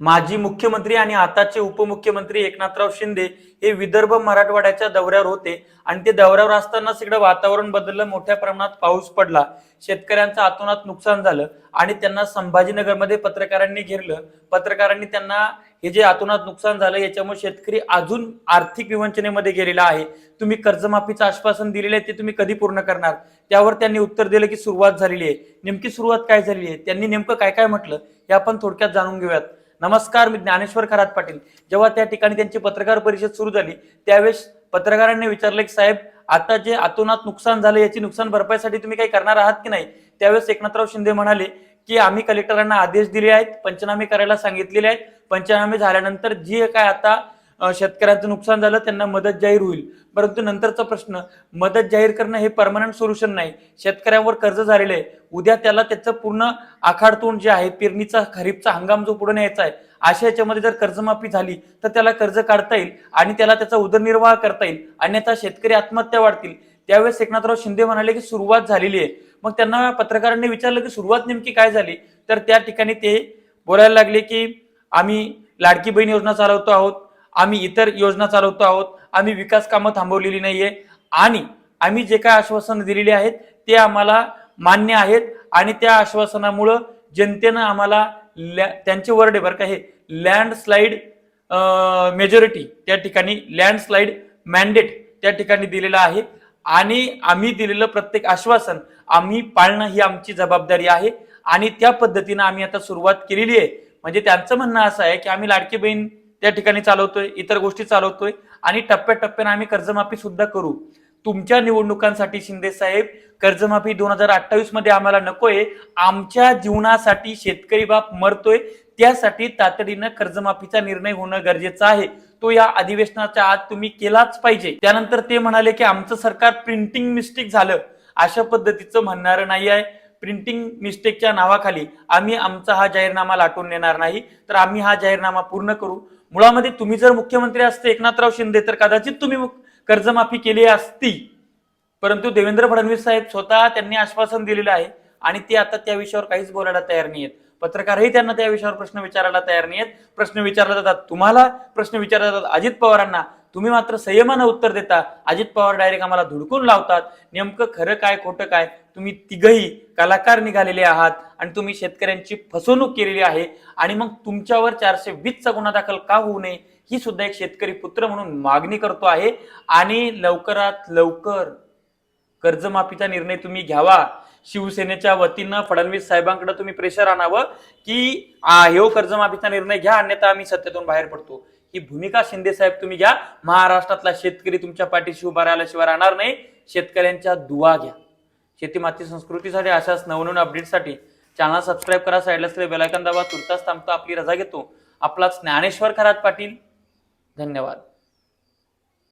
माजी मुख्यमंत्री आणि आताचे उपमुख्यमंत्री एकनाथराव शिंदे हे विदर्भ मराठवाड्याच्या दौऱ्यावर होते. आणि ते दौऱ्यावर असताना इकडे वातावरण बदललं मोठ्या प्रमाणात पाऊस पडला. शेतकऱ्यांचं आतोनात नुकसान झालं आणि त्यांना संभाजीनगरमध्ये पत्रकारांनी घेरलं. पत्रकारांनी त्यांना हे जे आतोनात नुकसान झालं याच्यामुळे शेतकरी अजून आर्थिक विवंचनेमध्ये गेलेला आहे. तुम्ही कर्जमाफीचं आश्वासन दिलेलं आहे ते तुम्ही कधी पूर्ण करणार? त्यावर त्यांनी उत्तर दिलं की सुरुवात झालेली आहे. नेमकी सुरुवात काय झाली आहे? त्यांनी नेमकं काय काय म्हटलं? हे आपण थोडक्यात जाणून घेऊयात. नमस्कार मी ज्ञानेश्वर खरात पाटील. जेव्हा त्या ठिकाणी त्यांची पत्रकार परिषद सुरू झाली त्यावेळेस पत्रकारांनी विचारले की साहेब आता जे अतोनात नुकसान झालं याची नुकसान भरपाईसाठी तुम्ही काही करणार आहात की नाही? त्यावेळेस एकनाथराव शिंदे म्हणाले की आम्ही कलेक्टरांना आदेश दिले आहेत पंचनामे करायला सांगितलेले आहेत. पंचनामे झाल्यानंतर जे काय आता शेतकऱ्यांचं नुकसान झालं त्यांना मदत जाहीर होईल. परंतु नंतरचा प्रश्न मदत जाहीर करणं हे परमनंट सोल्युशन नाही. शेतकऱ्यांवर कर्ज झालेलं आहे. उद्या त्याला त्याचं पूर्ण आखाडतोंड जे आहे पेरणीचा खरीपचा हंगाम जो पुढे न्यायचा आहे अशा याच्यामध्ये जर कर्जमाफी झाली तर त्याला कर्ज काढता येईल आणि त्याला त्याचा उदरनिर्वाह करता येईल अन्यथा शेतकरी आत्महत्या वाढतील. त्यावेळेस एकनाथराव शिंदे म्हणाले की सुरुवात झालेली आहे. मग त्यांना पत्रकारांनी विचारलं की सुरुवात नेमकी काय झाली? तर त्या ठिकाणी ते बोलायला लागले की आम्ही लाडकी बहीण योजना चालवतो आहोत. आम्ही इतर योजना चालवतो आहोत. आम्ही विकास कामं थांबवलेली नाहीये. आणि आम्ही जे काय आश्वासन दिलेली आहेत ते आम्हाला मान्य आहेत. आणि त्या आश्वासनामुळं जनतेनं आम्हाला लॅ- त्यांचे वर्ड आहे बरं का हे लँडस्लाईड मेजॉरिटी त्या ठिकाणी लँडस्लाईड मॅन्डेट त्या ठिकाणी दिलेलं आहे. आणि आम्ही दिलेलं प्रत्येक आश्वासन आम्ही पाळणं ही आमची जबाबदारी आहे. आणि त्या पद्धतीनं आम्ही आता सुरुवात केलेली आहे. म्हणजे त्यांचं म्हणणं असं आहे की आम्ही लाडकी बहीण त्या ठिकाणी चालवतोय इतर गोष्टी चालवतोय आणि टप्प्याटप्प्याने आम्ही कर्जमाफी सुद्धा करू. तुमच्या निवडणुकांसाठी शिंदे साहेब कर्जमाफी दोन हजार अठ्ठावीसमध्ये आम्हाला नकोय. आमच्या जीवनासाठी शेतकरी बाप मरतोय त्यासाठी तातडीनं कर्जमाफीचा निर्णय होणं गरजेचं आहे. तो या अधिवेशनाच्या आत तुम्ही केलाच पाहिजे. त्यानंतर ते म्हणाले की आमचं सरकार प्रिंटिंग मिस्टेक झालं. अशा पद्धतीचं म्हणणारं नाही आहे. प्रिंटिंग मिस्टेकच्या नावाखाली आम्ही आमचा हा जाहीरनामा लाटून नेणार नाही तर आम्ही हा जाहीरनामा पूर्ण करू. मुळामध्ये तुम्ही जर मुख्यमंत्री असते एकनाथराव शिंदे तर कदाचित तुम्ही कर्जमाफी केली असती. परंतु देवेंद्र फडणवीस साहेब स्वतः त्यांनी आश्वासन दिलेलं आहे आणि ते आता त्या विषयावर काहीच बोलायला तयार नाही आहेत पत्रकारही त्यांना त्या विषयावर प्रश्न विचारायला तयार नाही आहेत प्रश्न विचारले जातात तुम्हाला प्रश्न विचारले जातात अजित पवारांना. तुम्ही मात्र संयमानं उत्तर देता. अजित पवार डायरेक्ट आम्हाला धुडकून लावतात. नेमकं खरं काय खोटं काय? तुम्ही तिघही कलाकार निघालेले आहात आणि तुम्ही शेतकऱ्यांची फसवणूक केलेली आहे आणि मग तुमच्यावर चारशे वीसचा गुन्हा दाखल का होऊ नये ही सुद्धा एक शेतकरी पुत्र म्हणून मागणी करतो आहे. आणि लवकरात लवकर कर्जमाफीचा निर्णय तुम्ही घ्यावा. शिवसेनेच्या वतीनं फडणवीस साहेबांकडे तुम्ही प्रेशर आणावं की आ, ह्यो कर्जमाफीचा निर्णय घ्या अन्यथा आम्ही सत्तेतून बाहेर पडतो. ही भूमिका शिंदे साहेब तुम्ही घ्या. महाराष्ट्रातला शेतकरी तुमच्या पाठीशी उभा राहिल्याशिवाय राहणार नाही. शेतकऱ्यांच्या दुवा घ्या. शेती माती संस्कृतीसाठी अशाच नवनवीन अपडेटसाठी चॅनल सबस्क्राईब करा. साईडला असलेले बेलायकन दाबा. तुर्तास थांबतो. आपली रजा घेतो. आपलाच ज्ञानेश्वर खरात पाटील. धन्यवाद.